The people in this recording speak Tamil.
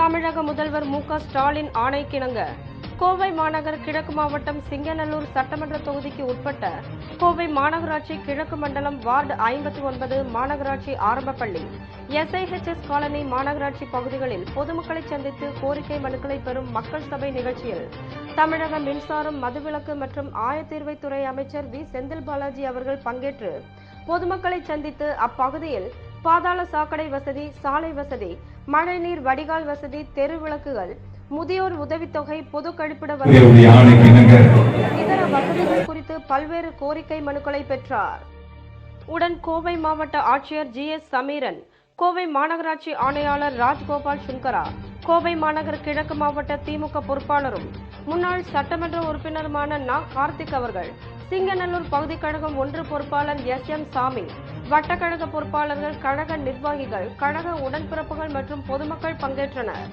தமிழக முதல்வர் மு ஸ்டாலின் ஆணைக்கிணங்க. கோவை மாநகர் கிழக்கு மாவட்டம் சிங்கநல்லூர் சட்டமன்ற தொகுதிக்கு உட்பட்ட கோவை மாநகராட்சி கிழக்கு மண்டலம் வார்டு ஐம்பத்தி ஒன்பது மாநகராட்சி ஆரம்பப்பள்ளி. எஸ்ஐஹெச்எஸ் காலனி மாநகராட்சி பகுதிகளில் பொதுமக்களை சந்தித்து கோரிக்கை மனுக்களை பெறும் மக்கள் சபை நிகழ்ச்சியில் தமிழக மின்சாரம் மதுவிலக்கு மற்றும் ஆயத்தீர்வைத்துறை அமைச்சர் வி செந்தில் பாலாஜி அவர்கள் பங்கேற்று பொதுமக்களை சந்தித்து அப்பகுதியில் பாதாள சாக்கடை வசதி சாலை வசதி மழைநீர் வடிகால் வசதி தெரு விளக்குகள் முதியோர் உதவித்தொகை பொது கழிப்பிட வசதி இதர வசதிகள் குறித்து பல்வேறு கோரிக்கை மனுக்களை பெற்றார். உடன் கோவை மாவட்ட ஆட்சியர் ஜி. எஸ். சமீரன் கோவை மாநகராட்சி ஆணையாளர் ராஜ்கோபால் சுங்கரா கோவை மாநகர் கிழக்கு மாவட்ட திமுக பொறுப்பாளரும் முன்னாள் சட்டமன்ற உறுப்பினருமான நா. கார்த்திக் அவர்கள் சிங்கநல்லூர் பகுதி கழகம் ஒன்று பொறுப்பாளர் எஸ். எம். சாமி வட்டக்கழக பொறுப்பாளர்கள் கழக நிர்வாகிகள் கழக உடன்பிறப்புகள் மற்றும் பொதுமக்கள் பங்கேற்றனர்.